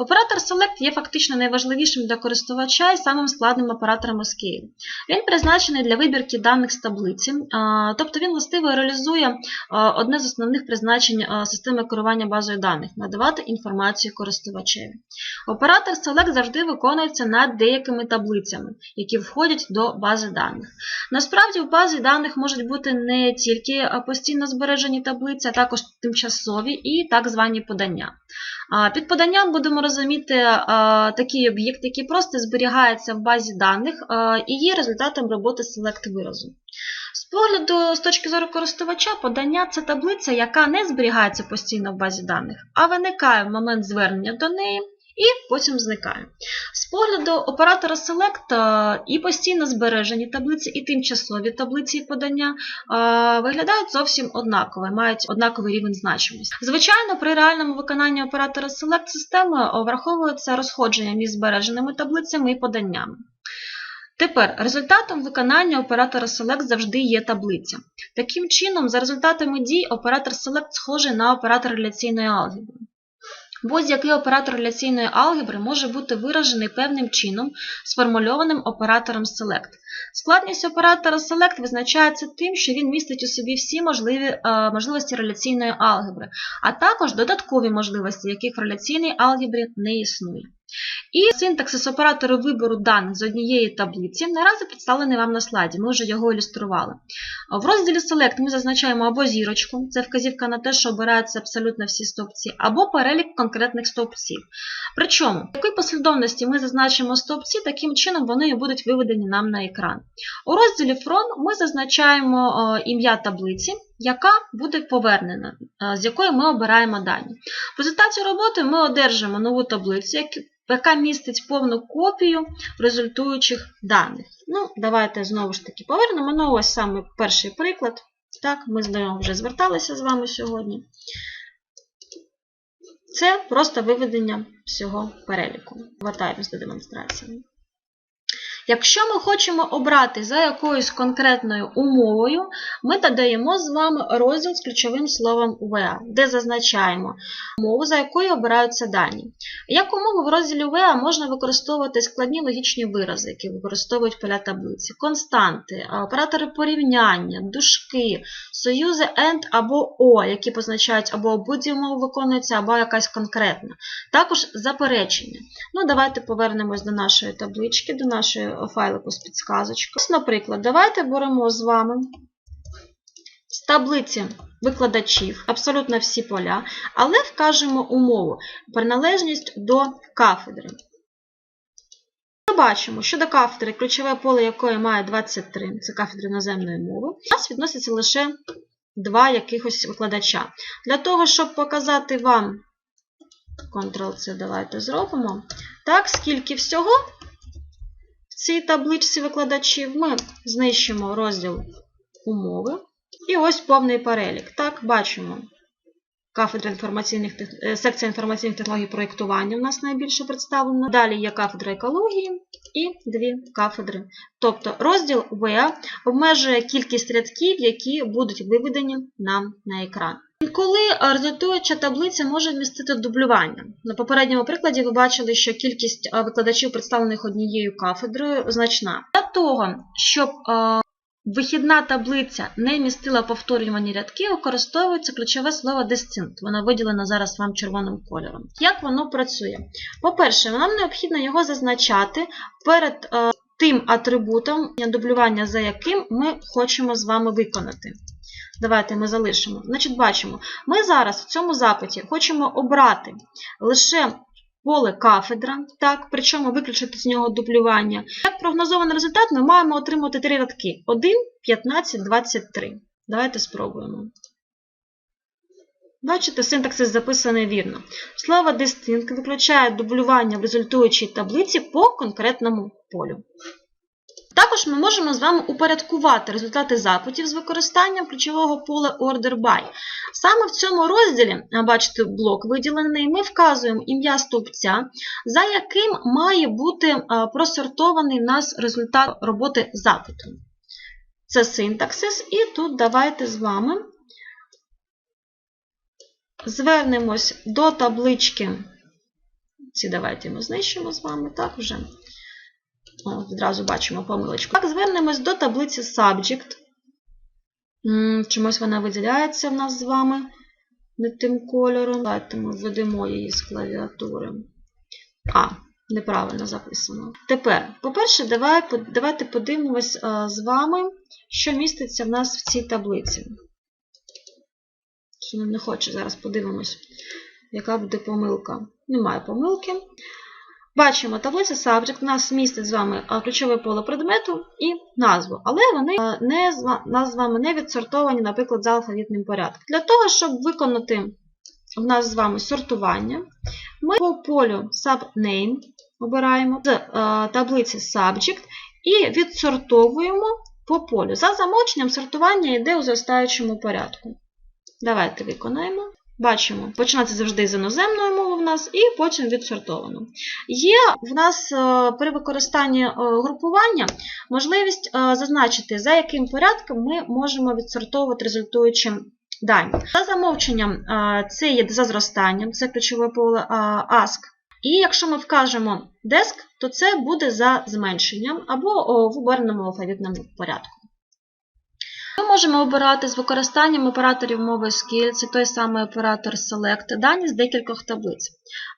Оператор Select є фактично найважливішим для користувача і самим складним оператором SQL. Він призначений для вибірки даних з таблиці, тобто він властиво реалізує одне з основних призначень системи керування базою даних надавати інформацію користувачеві. Оператор Select завжди виконується над деякими таблицями, які входять до бази даних. Насправді, в базі даних можуть бути не тільки постійно збережені таблиці, а також тимчасові і так звані подання. Під поданням будемо розуміти такий об'єкт, який просто зберігається в базі даних і є результатом роботи Select виразу. З погляду, з точки зору користувача, подання це таблиця, яка не зберігається постійно в базі даних, а виникає в момент звернення до неї і потім зникає. З погляду оператора Select і постійно збережені таблиці, і тимчасові таблиці і подання виглядають зовсім однаково, мають однаковий рівень значимості. Звичайно, при реальному виконанні оператора Select системи враховується розходження між збереженими таблицями і поданнями. Тепер результатом виконання оператора Select завжди є таблиця. Таким чином, за результатами дій, оператор Select схожий на оператор реляційної алгебри. Будь-який оператор реляційної алгебри може бути виражений певним чином, сформульованим оператором Select. Складність оператора Select визначається тим, що він містить у собі всі можливі, е, можливості реляційної алгебри, а також додаткові можливості, яких в реляційній алгебрі не існує. І синтаксис оператору вибору даних з однієї таблиці наразі представлений вам на слайді, ми вже його ілюстрували. В розділі Select ми зазначаємо або зірочку, це вказівка на те, що обираються абсолютно всі стовпці, або перелік конкретних стовпців. Причому, в якій послідовності ми зазначимо стовпці, таким чином вони і будуть виведені нам на екран. У розділі From ми зазначаємо е, ім'я таблиці, яка буде повернена, е, з якої ми обираємо дані. В результаті роботи ми одержимо нову таблицю, яка містить повну копію результуючих даних. Ну, давайте знову ж таки повернемо. Ну, ось саме перший приклад. Так, ми з нього вже зверталися з вами сьогодні. Це просто виведення всього переліку. Вертаємось до демонстрації. Якщо ми хочемо обрати за якоюсь конкретною умовою, ми додаємо з вами розділ з ключовим словом where, де зазначаємо умову, за якою обираються дані. Як умову в розділі where можна використовувати складні логічні вирази, які використовують поля таблиці, константи, оператори порівняння, дужки, союзи AND або O, які позначають або будь умова виконується, або якась конкретна. Також заперечення. Ну, давайте повернемось до нашої таблички, до нашої файлику з підсказочкою. Наприклад, давайте беремо з вами з таблиці викладачів абсолютно всі поля, але вкажемо умову приналежність до кафедри. Ми бачимо, що до кафедри, ключове поле якої має 23, це кафедра іноземної мови, у нас відноситься лише два якихось викладача. Для того, щоб показати вам, Ctrl-C давайте зробимо, так, скільки всього цій табличці викладачів, ми знищимо розділ умови. І ось повний перелік. Так, бачимо. Кафедра інформаційних, е, секція інформаційних технологій проєктування у нас найбільше представлена. Далі є кафедра екології і дві кафедри. Тобто розділ В обмежує кількість рядків, які будуть виведені нам на екран. Коли результуюча таблиця може вмістити дублювання. На попередньому прикладі ви бачили, що кількість е, викладачів, представлених однією кафедрою, значна. Для того, щоб е, вихідна таблиця не містила повторювані рядки, використовується ключове слово distinct. Воно виділено зараз вам червоним кольором. Як воно працює? По-перше, нам необхідно його зазначати перед е, тим атрибутом дублювання, за яким ми хочемо з вами виконати. Давайте ми залишимо. Значить, бачимо, ми зараз в цьому запиті хочемо обрати лише поле кафедра, так, причому виключити з нього дублювання. Як прогнозований результат, ми маємо отримати три рядки: 1, 15, 23. Давайте спробуємо. Бачите, синтаксис записаний вірно. Слово distinct виключає дублювання в результуючій таблиці по конкретному полю. Також ми можемо з вами упорядкувати результати запитів з використанням ключового поля Order By. Саме в цьому розділі, бачите, блок виділений, ми вказуємо ім'я стовпця, за яким має бути просортований нас результат роботи запиту. Це синтаксис, і тут давайте з вами звернемось до таблички Ці давайте ми знищимо з вами. Так, вже О, відразу бачимо помилочку. Так, звернемось до таблиці Subject. Чомусь вона виділяється в нас з вами не тим кольором. Давайте ми введемо її з клавіатури. А, неправильно записано. Тепер, по-перше, давай, давайте подивимось а, з вами, що міститься в нас в цій таблиці. Що не хоче, зараз подивимось, яка буде помилка. Немає помилки. Бачимо, таблиця Subject у нас містить з вами ключове поле предмету і назву, але вони не, з вами не відсортовані, наприклад, за алфавітним порядком. Для того, щоб виконати в нас з вами сортування, ми по полю subname обираємо з таблиці Subject і відсортовуємо по полю. За замовченням сортування йде у зростаючому порядку. Давайте виконаємо. Бачимо, починається завжди з іноземної мови в нас, і потім відсортовано. Є в нас е, при використанні е, групування можливість е, зазначити, за яким порядком ми можемо відсортовувати результуючі дані. За замовченням це є за зростанням, це ключове поле ask. І якщо ми вкажемо desk, то це буде за зменшенням або в оберненому алфавітному порядку. Ми можемо обирати з використанням операторів мови SQL, це той самий оператор Select, дані з декількох таблиць.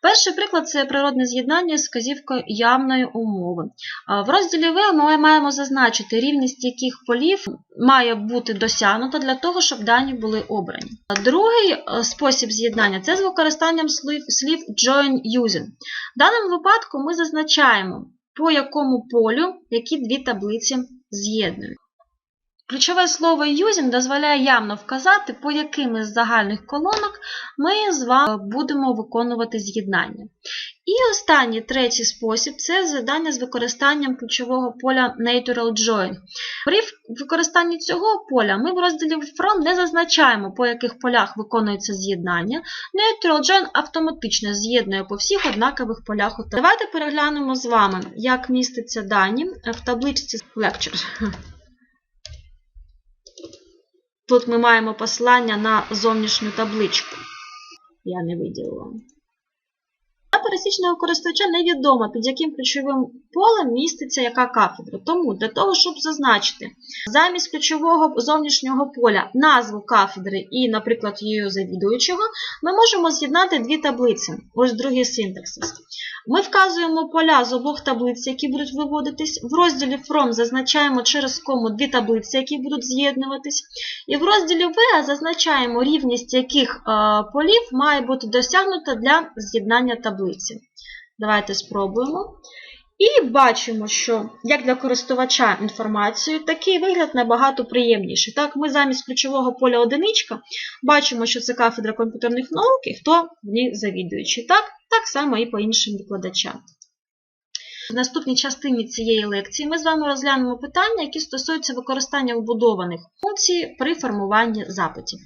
Перший приклад це природне з'єднання з вказівкою явної умови. В розділі В ми маємо зазначити рівність яких полів має бути досягнута для того, щоб дані були обрані. Другий е, спосіб з'єднання це з використанням слів join using. В даному випадку ми зазначаємо, по якому полю які дві таблиці з'єднують. Ключове слово using дозволяє явно вказати, по яким із загальних колонок ми з вами будемо виконувати з'єднання. І останній третій спосіб це завдання з використанням ключового поля Natural Join. При використанні цього поля ми в розділі From не зазначаємо, по яких полях виконується з'єднання. Natural Join автоматично з'єднує по всіх однакових полях. Давайте переглянемо з вами, як міститься дані в табличці Lecture. Тут ми маємо посилання на зовнішню табличку. Я не виділила. Для пересічного користувача невідомо, під яким ключовим полем міститься яка кафедра. Тому для того, щоб зазначити замість ключового зовнішнього поля назву кафедри і, наприклад, її завідуючого, ми можемо з'єднати дві таблиці. Ось другий синтаксис. Ми вказуємо поля з обох таблиць, які будуть виводитись. В розділі From зазначаємо через кому дві таблиці, які будуть з'єднуватись. І в розділі В зазначаємо рівність яких е, полів має бути досягнута для з'єднання таблиці. Давайте спробуємо. І бачимо, що як для користувача інформацією, такий вигляд набагато приємніший. Так, ми замість ключового поля одиничка бачимо, що це кафедра комп'ютерних наук і хто в ній завідуючий. Так, так само і по іншим викладачам. В наступній частині цієї лекції ми з вами розглянемо питання, які стосуються використання вбудованих функцій при формуванні запитів.